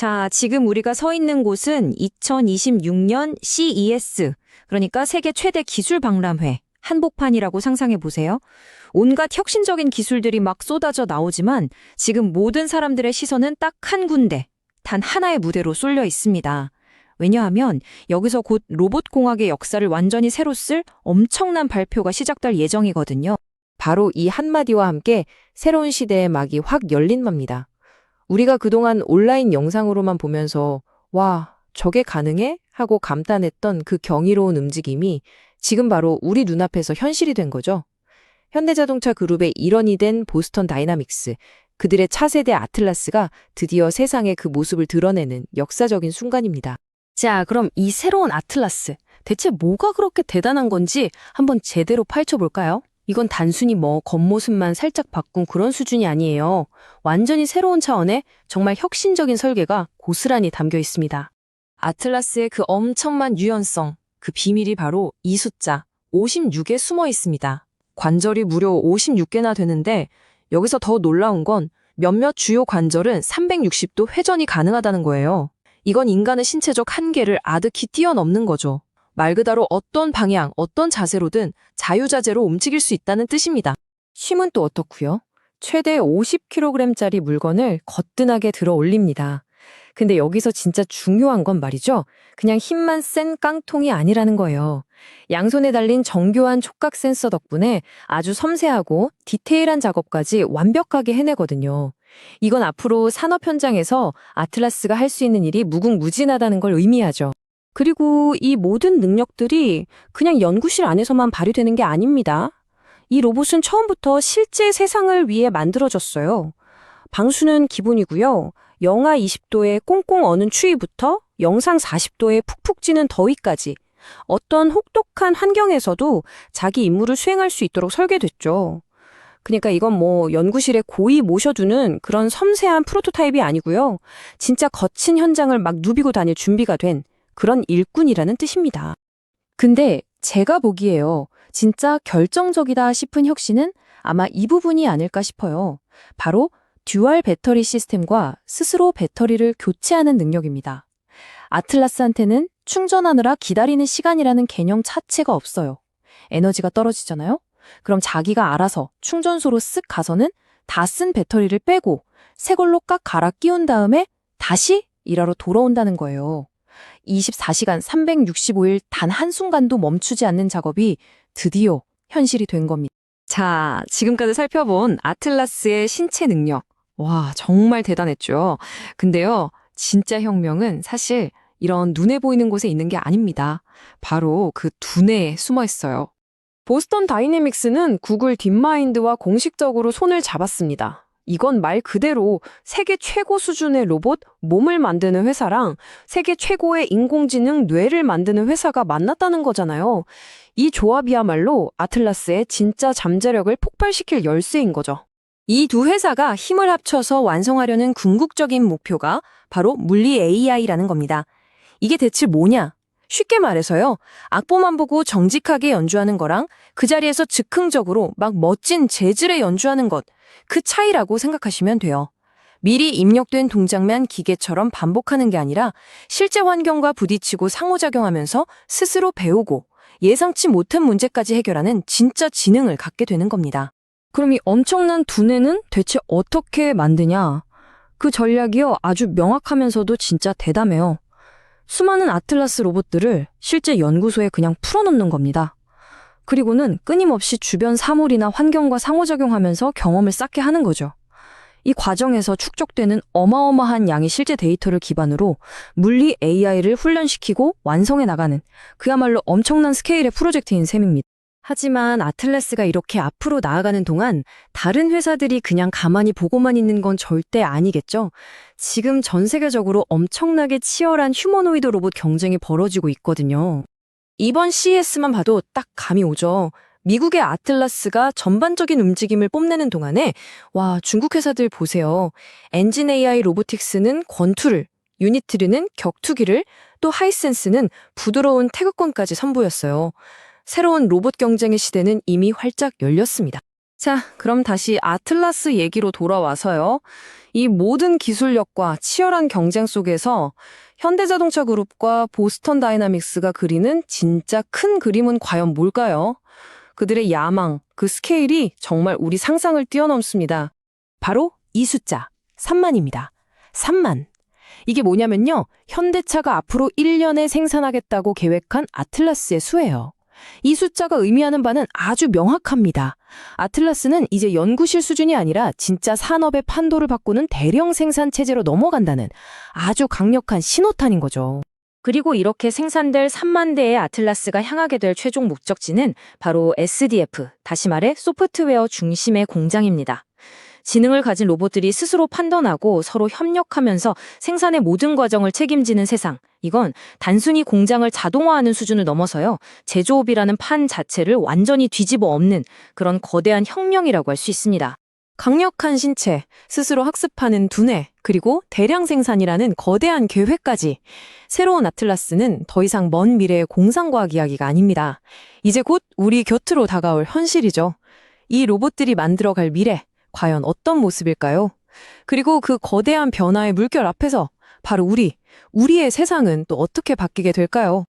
자, 지금 우리가 서 있는 곳은 2026년 CES, 그러니까 세계 최대 기술 박람회, 한복판이라고 상상해 보세요. 온갖 혁신적인 기술들이 막 쏟아져 나오지만 지금 모든 사람들의 시선은 딱 한 군데, 단 하나의 무대로 쏠려 있습니다. 왜냐하면 여기서 곧 로봇공학의 역사를 완전히 새로 쓸 엄청난 발표가 시작될 예정이거든요. 바로 이 한마디와 함께 새로운 시대의 막이 확 열린 겁니다. 우리가 그동안 온라인 영상으로만 보면서 와, 저게 가능해? 하고 감탄했던 그 경이로운 움직임이 지금 바로 우리 눈앞에서 현실이 된 거죠. 현대자동차 그룹의 일원이 된 보스턴 다이나믹스, 그들의 차세대 아틀라스가 드디어 세상에 그 모습을 드러내는 역사적인 순간입니다. 자, 그럼 이 새로운 아틀라스, 대체 뭐가 그렇게 대단한 건지 한번 제대로 파헤쳐 볼까요? 이건 단순히 뭐 겉모습만 살짝 바꾼 그런 수준이 아니에요. 완전히 새로운 차원의 정말 혁신적인 설계가 고스란히 담겨 있습니다. 아틀라스의 그 엄청난 유연성, 그 비밀이 바로 이 숫자 56에 숨어 있습니다. 관절이 무려 56개나 되는데 여기서 더 놀라운 건 몇몇 주요 관절은 360도 회전이 가능하다는 거예요. 이건 인간의 신체적 한계를 아득히 뛰어넘는 거죠. 말 그대로 어떤 방향, 어떤 자세로든 자유자재로 움직일 수 있다는 뜻입니다. 힘은 또 어떻고요? 최대 50kg짜리 물건을 거뜬하게 들어 올립니다. 근데 여기서 진짜 중요한 건 말이죠. 그냥 힘만 센 깡통이 아니라는 거예요. 양손에 달린 정교한 촉각 센서 덕분에 아주 섬세하고 디테일한 작업까지 완벽하게 해내거든요. 이건 앞으로 산업 현장에서 아틀라스가 할 수 있는 일이 무궁무진하다는 걸 의미하죠. 그리고 이 모든 능력들이 그냥 연구실 안에서만 발휘되는 게 아닙니다. 이 로봇은 처음부터 실제 세상을 위해 만들어졌어요. 방수는 기본이고요. 영하 20도의 꽁꽁 어는 추위부터 영상 40도의 푹푹 찌는 더위까지 어떤 혹독한 환경에서도 자기 임무를 수행할 수 있도록 설계됐죠. 그러니까 이건 뭐 연구실에 고이 모셔두는 그런 섬세한 프로토타입이 아니고요. 진짜 거친 현장을 막 누비고 다닐 준비가 된 그런 일꾼이라는 뜻입니다. 근데 제가 보기에요. 진짜 결정적이다 싶은 혁신은 아마 이 부분이 아닐까 싶어요. 바로 듀얼 배터리 시스템과 스스로 배터리를 교체하는 능력입니다. 아틀라스한테는 충전하느라 기다리는 시간이라는 개념 자체가 없어요. 에너지가 떨어지잖아요? 그럼 자기가 알아서 충전소로 쓱 가서는 다 쓴 배터리를 빼고 새 걸로 깍 갈아 끼운 다음에 다시 일하러 돌아온다는 거예요. 24시간 365일 단 한순간도 멈추지 않는 작업이 드디어 현실이 된 겁니다. 자, 지금까지 살펴본 아틀라스의 신체 능력. 와, 정말 대단했죠. 근데요, 진짜 혁명은 사실 이런 눈에 보이는 곳에 있는 게 아닙니다. 바로 그 두뇌에 숨어 있어요. 보스턴 다이내믹스는 구글 딥마인드와 공식적으로 손을 잡았습니다. 이건 말 그대로 세계 최고 수준의 로봇 몸을 만드는 회사랑 세계 최고의 인공지능 뇌를 만드는 회사가 만났다는 거잖아요. 이 조합이야말로 아틀라스의 진짜 잠재력을 폭발시킬 열쇠인 거죠. 이 두 회사가 힘을 합쳐서 완성하려는 궁극적인 목표가 바로 물리 AI라는 겁니다. 이게 대체 뭐냐? 쉽게 말해서요. 악보만 보고 정직하게 연주하는 거랑 그 자리에서 즉흥적으로 막 멋진 재즈를 연주하는 것, 그 차이라고 생각하시면 돼요. 미리 입력된 동작만 기계처럼 반복하는 게 아니라 실제 환경과 부딪히고 상호작용하면서 스스로 배우고 예상치 못한 문제까지 해결하는 진짜 지능을 갖게 되는 겁니다. 그럼 이 엄청난 두뇌는 대체 어떻게 만드냐? 그 전략이요, 아주 명확하면서도 진짜 대담해요. 수많은 아틀라스 로봇들을 실제 연구소에 그냥 풀어놓는 겁니다. 그리고는 끊임없이 주변 사물이나 환경과 상호작용하면서 경험을 쌓게 하는 거죠. 이 과정에서 축적되는 어마어마한 양의 실제 데이터를 기반으로 물리 AI를 훈련시키고 완성해 나가는 그야말로 엄청난 스케일의 프로젝트인 셈입니다. 하지만 아틀라스가 이렇게 앞으로 나아가는 동안 다른 회사들이 그냥 가만히 보고만 있는 건 절대 아니겠죠? 지금 전 세계적으로 엄청나게 치열한 휴머노이드 로봇 경쟁이 벌어지고 있거든요. 이번 CES만 봐도 딱 감이 오죠. 미국의 아틀라스가 전반적인 움직임을 뽐내는 동안에 와 중국 회사들 보세요. 엔진 AI 로보틱스는 권투를, 유니트리는 격투기를, 또 하이센스는 부드러운 태극권까지 선보였어요. 새로운 로봇 경쟁의 시대는 이미 활짝 열렸습니다. 자, 그럼 다시 아틀라스 얘기로 돌아와서요. 이 모든 기술력과 치열한 경쟁 속에서 현대자동차 그룹과 보스턴 다이나믹스가 그리는 진짜 큰 그림은 과연 뭘까요? 그들의 야망, 그 스케일이 정말 우리 상상을 뛰어넘습니다. 바로 이 숫자, 3만입니다. 3만. 이게 뭐냐면요. 현대차가 앞으로 1년에 생산하겠다고 계획한 아틀라스의 수예요. 이 숫자가 의미하는 바는 아주 명확합니다. 아틀라스는 이제 연구실 수준이 아니라 진짜 산업의 판도를 바꾸는 대량 생산 체제로 넘어간다는 아주 강력한 신호탄인 거죠. 그리고 이렇게 생산될 3만 대의 아틀라스가 향하게 될 최종 목적지는 바로 SDF, 다시 말해 소프트웨어 중심의 공장입니다. 지능을 가진 로봇들이 스스로 판단하고 서로 협력하면서 생산의 모든 과정을 책임지는 세상. 이건 단순히 공장을 자동화하는 수준을 넘어서요. 제조업이라는 판 자체를 완전히 뒤집어 엎는 그런 거대한 혁명이라고 할 수 있습니다. 강력한 신체, 스스로 학습하는 두뇌, 그리고 대량 생산이라는 거대한 계획까지. 새로운 아틀라스는 더 이상 먼 미래의 공상과학 이야기가 아닙니다. 이제 곧 우리 곁으로 다가올 현실이죠. 이 로봇들이 만들어갈 미래, 과연 어떤 모습일까요? 그리고 그 거대한 변화의 물결 앞에서 바로 우리, 우리의 세상은 또 어떻게 바뀌게 될까요?